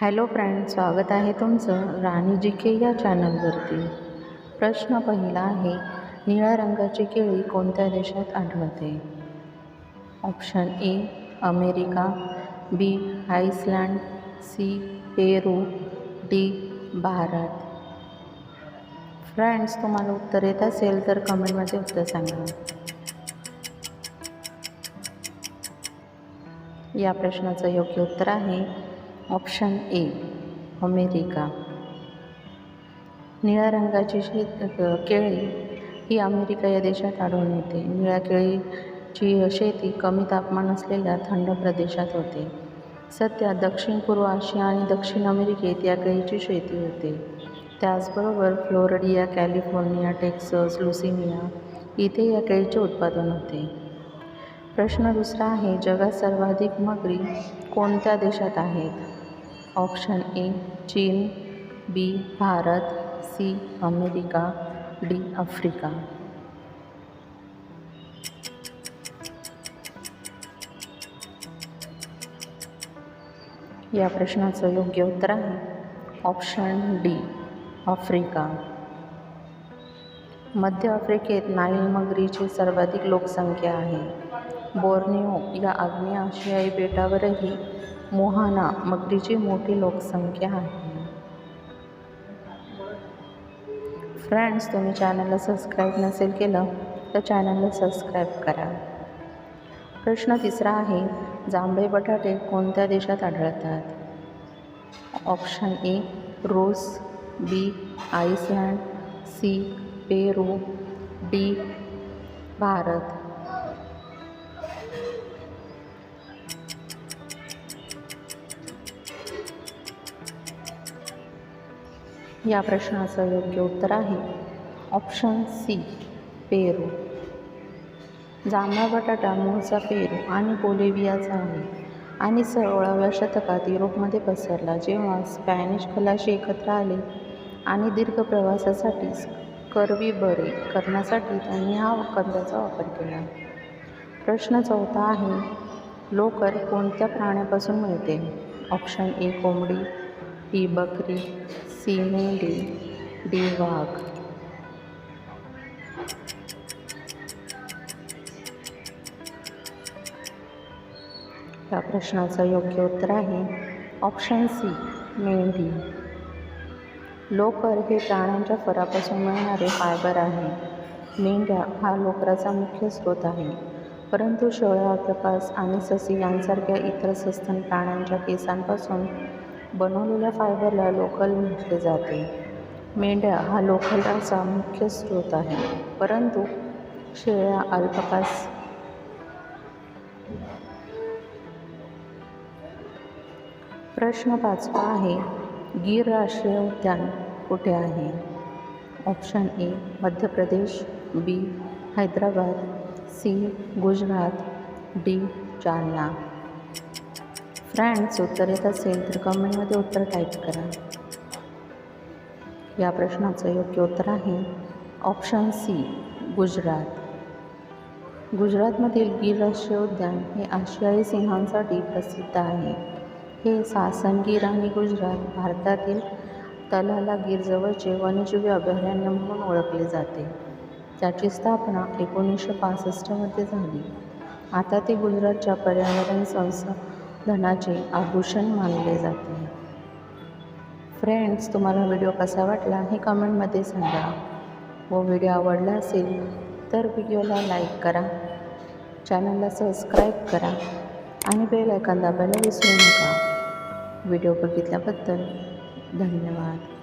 Hello friend स्वागत आहे तुमचं राणी जी के या चॅनलवरती. प्रश्न पहिला आहे निळ्या रंगाची केळी कोणत्या देशात आढळते? Option A America B Iceland C Peru D Bharat. Friends तुम्हाला उत्तर येत असेल तर कमेंटमध्ये उत्तर सांगा. या प्रश्नाचं योग्य उत्तर आहे ऑप्शन ए अमेरिका. निळ्या रंगाची शेत केळी ही अमेरिका या देशात आढळून येते. निळ्या केळीची शेती कमी तापमान असलेल्या थंड प्रदेशात होते. सध्या दक्षिण पूर्व आशिया आणि दक्षिण अमेरिकेत या केळीची शेती होते. त्याचबरोबर फ्लोरिडिया कॅलिफोर्निया टेक्सस लुसिनिया इथे या केळीचे उत्पादन होते. प्रश्न दुसरा आहे जगात सर्वाधिक मगरी कोणत्या देशात आहेत? Option A, Cheen, B, Bharat, C, America, D Africa या प्रश्नाचं योग्य उत्तर आहे. Option D, Africa. मध्य आफ्रिकेत नाईल मगरीची सर्वाधिक लोकसंख्या आहे. बोर्निओ या आग्नेय आशियाई बेटावरही मोहाना मगरीची मोठी लोकसंख्या आहे. फ्रेंड्स तुम्ही चॅनलला सबस्क्राईब नसेल केलं तर चॅनलला सबस्क्राईब करा. प्रश्न तिसरा आहे जांभळे बटाटे कोणत्या देशात आढळतात? Option A Rus B Iceland C Peru D Bharat. या प्रश्नाचं योग्य उत्तर आहे. Option C Peru. जांभळा बटाटा मूळचा पेरू आणि बोलिव्हियाचा आहे. आणि सोळाव्या शतकात युरोपमध्ये पसरला जेव्हा स्पॅनिश खलाशी एकत्र आले आणि दीर्घ प्रवासासाठी करवी बरे करण्यासाठी त्यांनी हा कंदाचा वापर केला. प्रश्न चौथा आहे लोकर कोणत्या प्राण्यापासून मिळते? ऑप्शन ए कोंबडी. डी बकरी सी मेंढी डी वाघ या प्रश्नाचं योग्य उत्तर आहे ऑप्शन सी मेंढी. लोकर हे प्राण्यांच्या फरापासून मिळणारे फायबर आहे. मेंढ्या हा लोकराचा मुख्य स्रोत आहे. परंतु शेळ्या प्रकाश आणि ससी यांसारख्या इतर सस्तन प्राण्यांच्या केसांपासून बनवलेल्या फायबरला लोकल म्हटले जाते. मेंढ्या हा लोखंडाचा मुख्य स्रोत आहे. परंतु शेळ्या अल्पकास प्रश्न पाचवा आहे गीर राष्ट्रीय उद्यान कुठे आहे? Option A Madhya Pradesh B Hyderabad C Gujarat D Jalna. Friends उत्तर येत असेल तर कमेंटमध्ये उत्तर टाईप करा. या प्रश्नाचं योग्य उत्तर आहे ऑप्शन सी गुजरात. गुजरातमधील गीर राष्ट्रीय उद्यान हे आशियाई सिंहांसाठी प्रसिद्ध आहे. हे सासन गीर आणि गुजरात भारतातील तलाला गीरजवळचे वन्यजीवी अभयारण्य म्हणून ओळखले जाते. त्याची स्थापना एकोणीसशे पासष्टमध्ये झाली. आता ते गुजरातच्या पर्यावरण संस्था धनाचे आभूषण मानले जाते. फ्रेंड्स तुम्हाला व्हिडिओ कसा वाटला हे कमेंटमध्ये सांगा. हो व व्हिडिओ आवडला असेल तर व्हिडिओला लाईक करा. चॅनलला सबस्क्राईब करा आणि बेल आयकॉन दाबायला विसरू नका. व्हिडिओ बघितल्याबद्दल धन्यवाद.